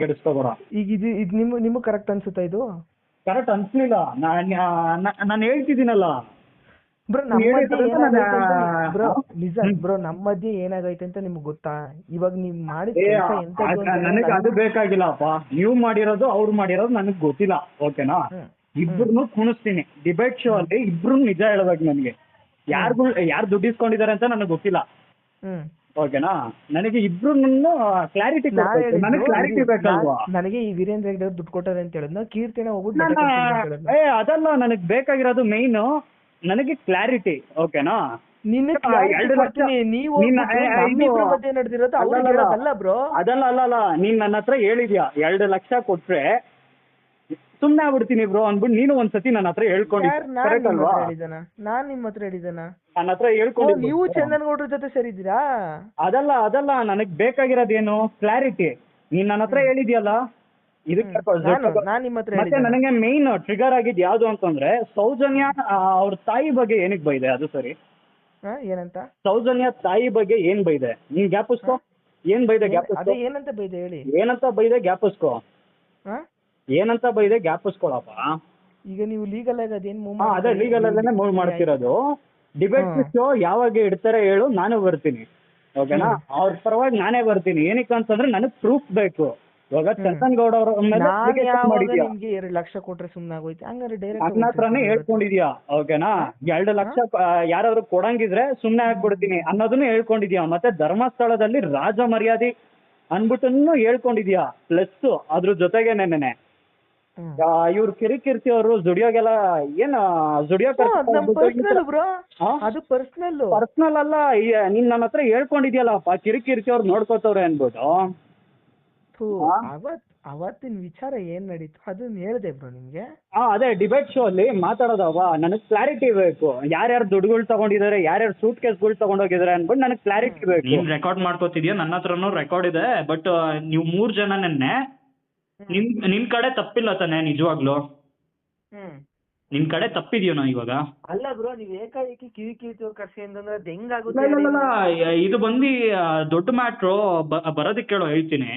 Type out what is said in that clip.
ಕೆಡಿಸ್ಕೋಬೇಡ ಈಗ ಇದು ಇದು ನಿಮ್ ನಿಮಗೆ ಕರೆಕ್ಟ್ ಅನ್ಸುತ್ತಾ ಇದು? ಕರೆಕ್ಟ್ ಅನ್ಸ್ಲಿಲ್ಲ. ನಾನು ಹೇಳ್ತಿದ್ದೀನಲ್ಲ. ಬ್ರೋ ನಿಜ. ಬ್ರೋ ನಮ್ಮ ಮಧ್ಯೆ ಏನಾಗೈತೆ ಅಂತ ನಿಮ್ಗೆ ಗೊತ್ತಾ? ಇವಾಗ ನೀವ್ ಮಾಡಿದ ನನಗೆ ಅದು ಬೇಕಾಗಿಲ್ಲಪ್ಪ. ನೀವು ಮಾಡಿರೋದು ಅವ್ರು ಮಾಡಿರೋದು ನನಗೆ ಗೊತ್ತಿಲ್ಲ. ಓಕೆನಾ. ಇಬ್ರು ಕುಣಿಸ್ತೀನಿ. ಡಿಬೇಟ್ ಶೋ ಅಲ್ಲಿ ಇಬ್ರು ನಿಜ ಹೇಳ್ಬೇಕು ನನಗೆ. ಯಾರು ಯಾರು ದುಡ್ಡು ಇಸ್ಕೊಂಡಿದ್ದಾರೆ ಅಂತ ನನಗೆ ಗೊತ್ತಿಲ್ಲ. ಓಕೆನಾ? ನನಗೆ ಇಬ್ರು ಕ್ಲಾರಿಟಿ ನಾನ್ ನನಗೆ ಕ್ಲಾರಿಟಿ ಬೇಕಲ್ವಾ? ನನಗೆ ಈ ವೀರೇಂದ್ರ ಹೆಗ್ಡೆ ಅವ್ರು ದುಡ್ಡು ಕೊಟ್ಟಾರೆ ಅಂತ ಹೇಳಿದ್ನ. ಕೀರ್ತಿನ ಹೋಗ್ಬಿಟ್ಟು ನನ್ನ. ಏ ಅದಲ್ಲ ನನಗೆ ಬೇಕಾಗಿರೋದು ಮೈನ್ ನನಗೆ ಕ್ಲಾರಿಟಿ ಓಕೆನಾ? ನಿನ್ನ ನಿನ್ನ- ಅದಲ್ಲ ಅಲ್ಲಲ್ಲ ನೀನ್ ನನ್ನ ಹತ್ರ ಹೇಳಿದ್ಯಾ? ಎರಡು ಲಕ್ಷ ಕೊಟ್ರೆ ಸುಮ್ನೆ ಆಗ್ಬಿಡ್ತೀನಿ ಬ್ರೋ ಅನ್ಬಿಟ್ಟು ನೀನು ಒಂದ್ಸತಿ ನನ್ನ ಹತ್ರ ಹೇಳ್ಕೊಂಡಿದ್ದೆ. ಯಾರ್ ನಾನ್ ಕರೆಕ್ಟ್ ನಿಮ್ಮ ಅಲ್ವಾ? ಹತ್ರ ಹೇಳಿದನ ನಾನ್ ನಿಮ್ಮ ಹತ್ರ ಹೇಳಿದನ ನನ್ನ ಹತ್ರ ಓ, ಹೇಳ್ಕೊಂಡಿದ್ದೆ. ನೀವು ಚಂದನ್ ಗೌಡ್ರ ಜೊತೆ ಸೇರಿದ್ದೀರಾ? ಅದಲ್ಲ ಅದಲ್ಲ ನನಗ್ ಬೇಕಾಗಿರೋದೇನು? ಕ್ಲಾರಿಟಿ ನೀನ್ ನನ್ನ ಹತ್ರ ಹೇಳಿದ್ಯಲ್ಲ? ಇದಕ್ಕೆ. ನಾನು ನಾನ್ ಹತ್ರ ಮತ್ತೆ ಹೇಳಿದ್ನ ನನಗೆ ಮೇನ್ ಟ್ರಿಗರ್ ಆಗಿದ್ ಯಾವ್ದು ಅಂತಂದ್ರೆ ಸೌಜನ್ಯ ಆ, ಅವ್ರ ತಾಯಿ ಬಗ್ಗೆ ಏನಕ್ ಬೈದೆ? ಅದು ಸರಿ. ಹಾ, ಏನಂತ? ಸೌಜನ್ಯ ತಾಯಿ ಬಗ್ಗೆ ಏನ್ ಬೈದೆ? ನೀನ್ ಗ್ಯಾಪಿಸ್ಕೋ ಏನ್ ಬೈದೆ ಏನ್- ಗ್ಯಾಪಿಸ್ಕೋ ಅದೇ ಏನಂತ ಬೈದೆ ಹೇಳಿ? ಏನಂತ ಬೈದೆ ಗ್ಯಾಪಿಸ್ಕೋ ಹಾ? ಏನಂತ ಬೈದೆ ಗ್ಯಾಪಿಸ್ಕೊಳಪ್ಪ ಈಗ ನೀವು ಲೀಗಲ್ ಆಗಿ ಅದೇನ್ ಮೂವ್ ಹಾ ಅದೇ ಲೀಗಲ್ ಅಲ್ಲೇ ಮೂವ್ ಮಾಡ್ತಿರೋದು. ಡಿಬೇಟ್. ಶೋ ಯಾವಾಗ ಇಡ್ತಾರೆ ಹೇಳು ನಾನು ಬರ್ತೀನಿ. ಓಕೆನಾ ಅವ್ರ ಪರವಾಗಿ ನಾನೇ ಬರ್ತೀನಿ. ಏನಕ್ಕೆ ಅಂತಂದ್ರೆ ನನಗ್ ಪ್ರೂಫ್ ಬೇಕು. ಇವಾಗ ಚಂದನ್ ಗೌಡ ಅವ್ರ ನಿಮ್ಗೆ ಎರಡ್ ಲಕ್ಷ ಕೊಟ್ರೆ ಸುಮ್ನೆ ಆಗೋಯ್ತು ಹಂಗಾರೆ ನನ್ನ ಹತ್ರನೇ ಡೈರೆಕ್ಟ್ ಹೇಳ್ಕೊಂಡಿದ್ಯಾ? ಓಕೆನಾ ಎರಡು ಲಕ್ಷ ಯಾರಾದ್ರು ಕೊಡಂಗಿದ್ರೆ ಸುಮ್ನೆ ಆಗ್ಬಿಡ್ತೀನಿ ಅನ್ನೋದನ್ನು ಹೇಳ್ಕೊಂಡಿದ್ಯಾ? ಮತ್ತೆ ಧರ್ಮಸ್ಥಳದಲ್ಲಿ ರಾಜ ಮರ್ಯಾದೆ ಅನ್ಬಿಟ್ಟನ್ನು ಹೇಳ್ಕೊಂಡಿದ್ಯಾ? ಪ್ಲಸ್ ಅದ್ರ ಜೊತೆಗೆ ನೆನ್ನೆ ಇವ್ರು ಕಿರಿಕಿರ್ತಿ ಅವರು ಜುಡಿಯೋಗೆಲ್ಲ ಏನ್ ಜುಡಿಯೋ ಬ್ರೋ. ಅದು ಪರ್ಸನಲ್ ಪರ್ಸನಲ್ ಅಲ್ಲ ಈ- ನೀನ್ ನನ್ನ ಹತ್ರ ಹೇಳ್ಕೊಂಡಿದ್ಯಲ್ಲಪ್ಪ ಕಿರಿಕಿರ್ತಿ ಅವ್ರು ನೋಡ್ಕೋತವ್ರೆ ಅನ್ಬಿಟ್ಟು? ಅವತ್ ಅವತ್ತಿನ ವಿಚಾರ ಏನ್ ನಡೀತು? ಅದನ್ನ ಹೇಳ್ದೆ ಬ್ರೋ ನಿಮ್ಗೆ. ಹಾ ಅದೇ ಡಿಬೇಟ್ ಶೋ ಅಲ್ಲಿ ಮಾತಾಡೋದವ ನನಗ್ ಕ್ಲಾರಿಟಿ ಬೇಕು. ಯಾರ್ಯಾರು ದುಡ್ಡುಗಳು ತಗೊಂಡಿದ್ದಾರೆ ಯಾರ್ಯಾರು ಸೂಟ್ ಕೇಸ್ಗಳು ತಗೊಂಡೋಗಿದ್ದಾರೆ ಅನ್ಬಿಟ್ಟು ನನಗ್ ಕ್ಲಾರಿಟಿ ಬೇಕು. ನೀನ್ ರೆಕಾರ್ಡ್ ಮಾಡ್ಕೋತಿದ್ಯಾ? ನನ್ನ ಹತ್ರನೂ ರೆಕಾರ್ಡ್ ಇದೆ ಬಟ್ ನೀವು ಮೂರ್ ಜನ ನೆನ್ನೆ ನಿನ್ ನಿನ್ ಕಡೆ ತಪ್ಪಿಲ್ಲ ತಾನೆ ನಿಜವಾಗ್ಲು? ನಿನ್ ಕಡೆ ತಪ್ಪಿದ್ಯೋನೋ ಇವಾಗ? ಅಲ್ಲ ಬ್ರೋ ನೀವ್ ಏಕಾಏಕಿ ಕಿವಿ ಕಿವಿ ಕರ್ಸಿ ಅಂತಂದ್ರೆ ಅದ್ ಹೆಂಗಾಗುತ್ತೆ ಇದು ಬಂದು ದೊಡ್ಡ ಮ್ಯಾಟ್ರು ಬರೋದಕ್ಕೆ ಹೇಳು ಹೇಳ್ತೀನಿ.